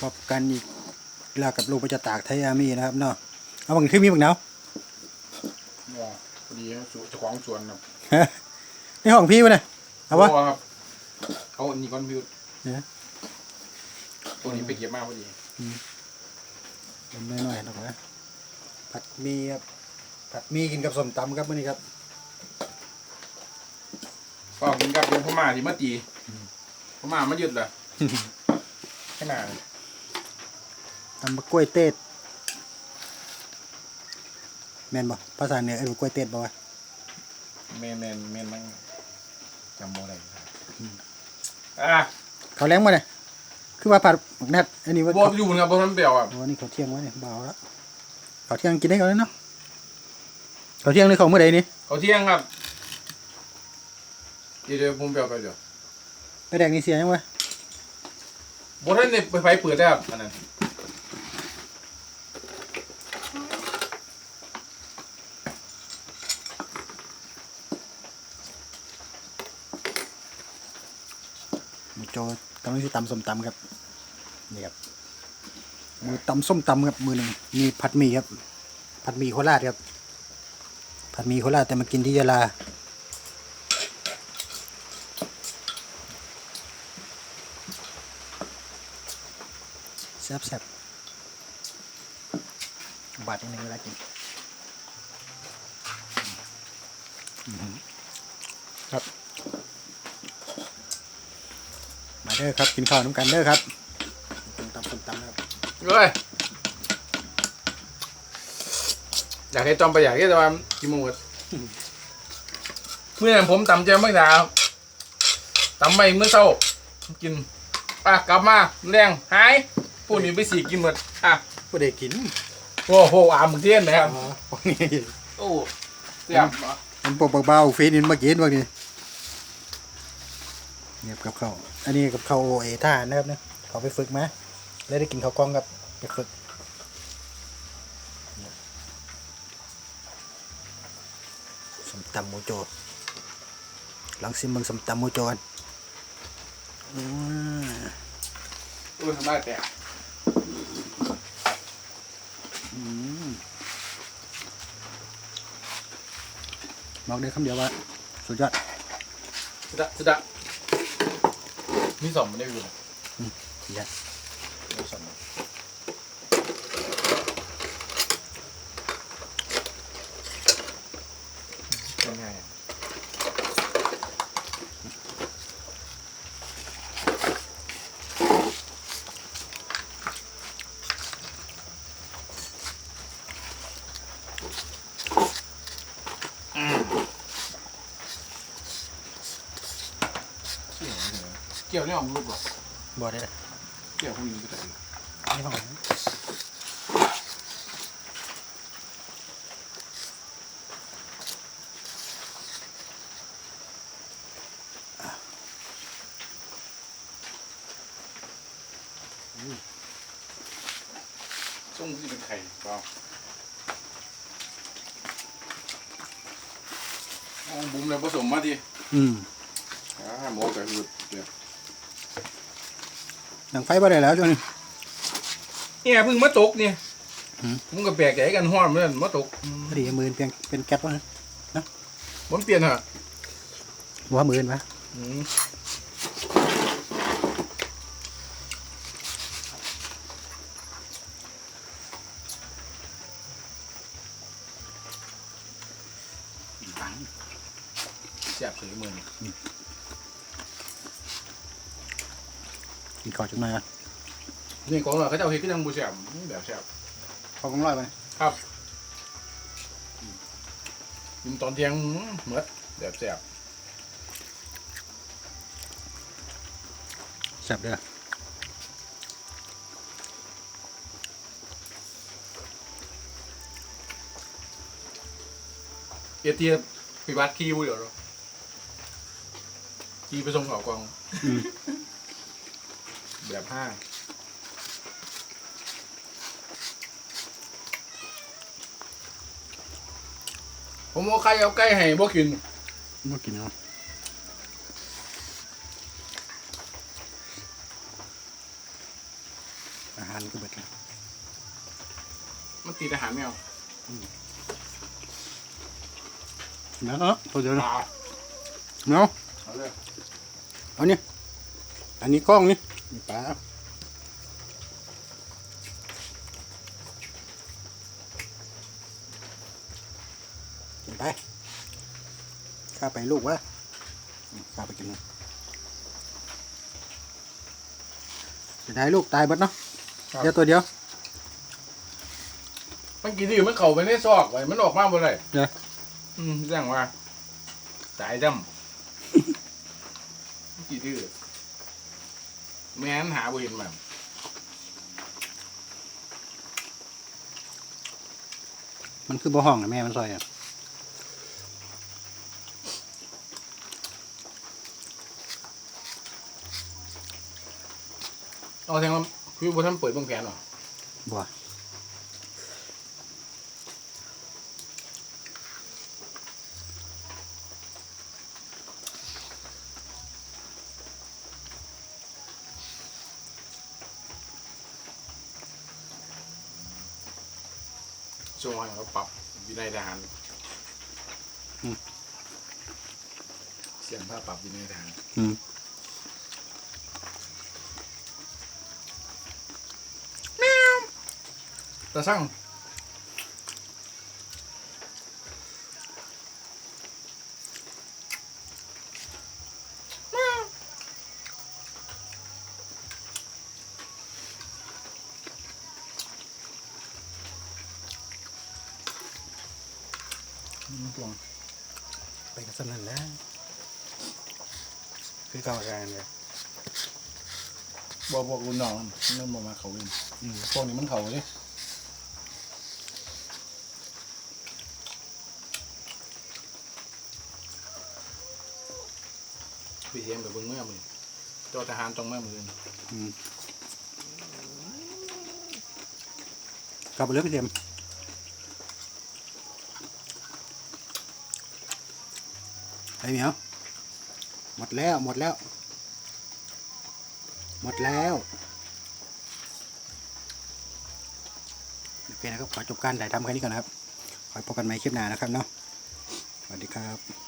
พบกันอีกแล้วกับลูกประจะตากไทยอาร์มี่นะครับเนาะเอาบังคือมีบังเนาว้าพอดีสูเจ้าของสวนครับในห้องพี่วะเนี่ยเอาวะโครับเขาอันนี้ก้อนพิวเนี่ยตัวนี้ไปเก็บมาพอดีเล็น้อยๆหน่อยนะผัดหมีครับผัดหมีกินกับส้มตำครับมื้อนี้ครับก็กินกับเดี๋ยวพ่อมาที่มาตีพ่อมามายึดเหรอขนาด ตำบะกล้วยเต้ดแม่นบ่ภาษาเหนือเอ้ยกล้วยเต้ดบ่วะเมนเมนเมนมันจำโมได้อะเขาวแรงมาเนี่ยคือว่าผัดหมักแนทอันนี้ว่าบออยู่นะครับบนนั้นเปรียวอะโอ้นี่เขาวเที่ยงวะเนี่ยเบาแล้วเขาวเที่ยงกินได้ก่อนเลยเนาะเขาวเที่ยงหรือเขาวเมื่อใดนี่เขาเที่ยงครับเดี๋ยวเดี๋ยวผมเปรียวไปเดี๋ยวไปแดกนี่เสียยังวะบนนั้นเนี่ยไปไฟเปิดได้ครับอันนั้น หมูโจกำลังจะตำส้มตำครับนี่ครับมือตำส้มตำครับมือหนึ่งมีผัดหมี่ครับผัดหมี่โคราชครับผัดหมี่โคราชแต่มากินที่ยะลาแซ่บแซบบาดนิดนึงเวลากินครับ มา เด้อครับ กินข้าวน้ำกันเด้อครับส้มตำส้มตำนะครับเฮ้ยอยากให้จอมไปอยากให้แต่ว่ากี่โมงวะเมื่อนั้นผมตำแจมไม่ดาวตำไม่เมื่อเช้ากินอะกลับมาแรงหายพวกนี้ไปสีกินหมดอะผู้ใดกินโอ้โหอามึงเทียนนะครับ อ๋อพวกนี้โอ้เสียบเหรอมันปกเบาๆเฟซนินมากินพวกนี้ เนี่ยกับข้าวอันนี้กับข้าวเอท่านะครับเนี่ยเขาไปฝึกมาแล้วได้กินข้าวกล้องกับไปฝึกสมตำหมูโจลองซิมเบิงสมตำหมูโจกันอืมโอ้ยทำได้แต่อืมบอกได้คำเดียวว่าสุดยอดสุดะสุดะ มีสองมันได้อยู่สุดยอด มีสองเป็นไงอะ เกี่ยวเนี่ยของลูกเหรอบอกได้เลยเกี่ยวพวกนี้ก็ได้นี่ห้องส้มที่เป็นไข่เปล่าเอาบุ้มเลยผสมมาดิอืมอ่าหมูกับหืดเดี๋ยว หนังไฟบ่ได้แล้วช่วงนี้ เนี่ยเพิ่งมาตกเนี่ยหืม มึงก็แปลกใจกันห้อนเหมือนกันมาตกพอดีมือเพียงเป็นแก๊สวะมันเปลี่ยนฮะหัวมือนวะอืมเสียบถือมือนี่ กินข้าวจังหน่อยอะนี่ของเราเขาจะเอาเห็ดก็ยังบูเสียบแบบเสียบข้าวกองร้อยไปครับกินตอนเที่ยงเหมือดแบบเสียบแซ่บเด้อเอเทียไปวัดขี้วุ้ยเหรอขี้ไปส่งเขากอง อืม แบบห้าผมเอาใครเอาใกล้ให้บ่กินบ่กินเนาะอาหารก็เบิดแล้วมันติดอาหารแมวเนาะตัวเดียวปนะลาเนาะเอาเลยเอานี่อันนี้กล้องนี่ นี่ปลากินไป ข้าไปลูกวะอืมข้าไปกินนะจะได้ลูกตายเบัดเนาะ เดี๋ยวตัวเดียว มันกินที่มันเข่าไปในซอกไว้มันออกมาบ่ได้เดี๋ยวอืมเรื่องว่าตายจำ กี่ดื้อ แม่นหาบ่เห็นมันมันคือบ่ห้องนะแม่มันซอยอะเอาแทงว่าพี่บ่ทันเปิดเบิ่งแผนหรอบ่ ช่วงวันเขาปรับวินัยทหารเสียงผ้าปรับวินัยทหารอืมตาช่าง นกลวงไปกันสนั่นแหล้วคือเก่าแรงเลยบอกบอกรุ่นน้องมันบอกมาเขาเองอืมพวกนี้มันเขาเลยพี่เทียมกับเบิ้งเมื่อมือเจ้าทหารตรงเมื่อมืออืมกลับไปเลยพี่เทียม ไอ้เหมียวหมดแล้ว หมดแล้ว หมดแล้วโอเคนะครับ ขอจบการถ่ายทำแค่นี้ก่อนนะครับ ขอพบกันใหม่คลิปหน้านะครับเนาะสวัสดีครับ